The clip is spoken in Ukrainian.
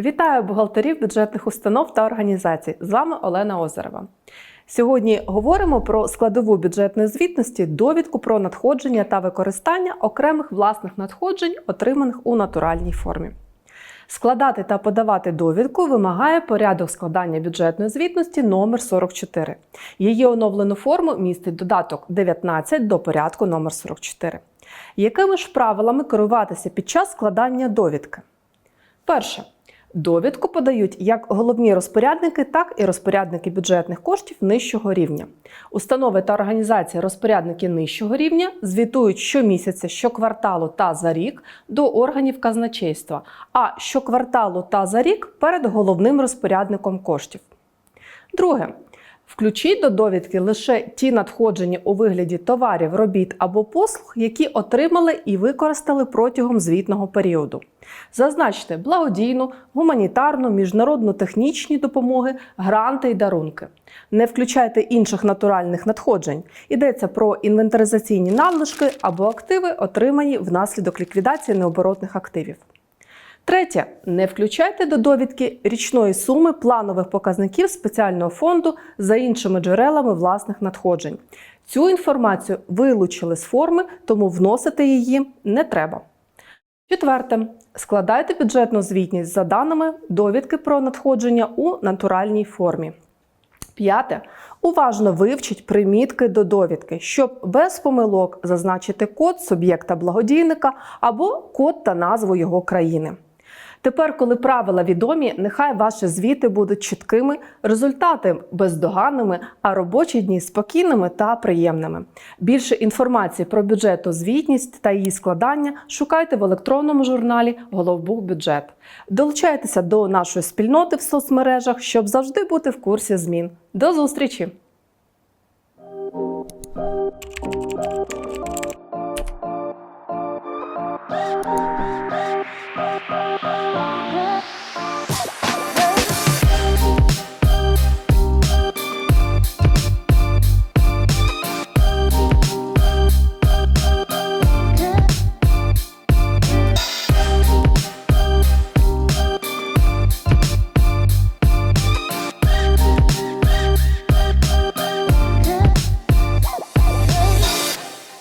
Вітаю бухгалтерів бюджетних установ та організацій. З вами Олена Озерова. Сьогодні говоримо про складову бюджетної звітності, довідку про надходження та використання окремих власних надходжень, отриманих у натуральній формі. Складати та подавати довідку вимагає порядок складання бюджетної звітності номер 44. Її оновлену форму містить додаток 19 до порядку номер 44. Якими ж правилами керуватися під час складання довідки? Перше. Довідку подають як головні розпорядники, так і розпорядники бюджетних коштів нижчого рівня. Установи та організації розпорядники нижчого рівня звітують щомісяця, щокварталу та за рік до органів казначейства, а щокварталу та за рік перед головним розпорядником коштів. Друге. Включіть до довідки лише ті надходження у вигляді товарів, робіт або послуг, які отримали і використали протягом звітного періоду. Зазначте благодійну, гуманітарну, міжнародну технічні допомоги, гранти й дарунки. Не включайте інших натуральних надходжень. Йдеться про інвентаризаційні надлишки або активи, отримані внаслідок ліквідації необоротних активів. Третє. Не включайте до довідки річної суми планових показників спеціального фонду за іншими джерелами власних надходжень. Цю інформацію вилучили з форми, тому вносити її не треба. Четверте. Складайте бюджетну звітність за даними довідки про надходження у натуральній формі. П'яте. Уважно вивчіть примітки до довідки, щоб без помилок зазначити код суб'єкта благодійника або код та назву його країни. Тепер, коли правила відомі, нехай ваші звіти будуть чіткими, результати бездоганними, а робочі дні спокійними та приємними. Більше інформації про бюджету звітність та її складання шукайте в електронному журналі Головбух бюджет. Долучайтеся до нашої спільноти в соцмережах, щоб завжди бути в курсі змін. До зустрічі!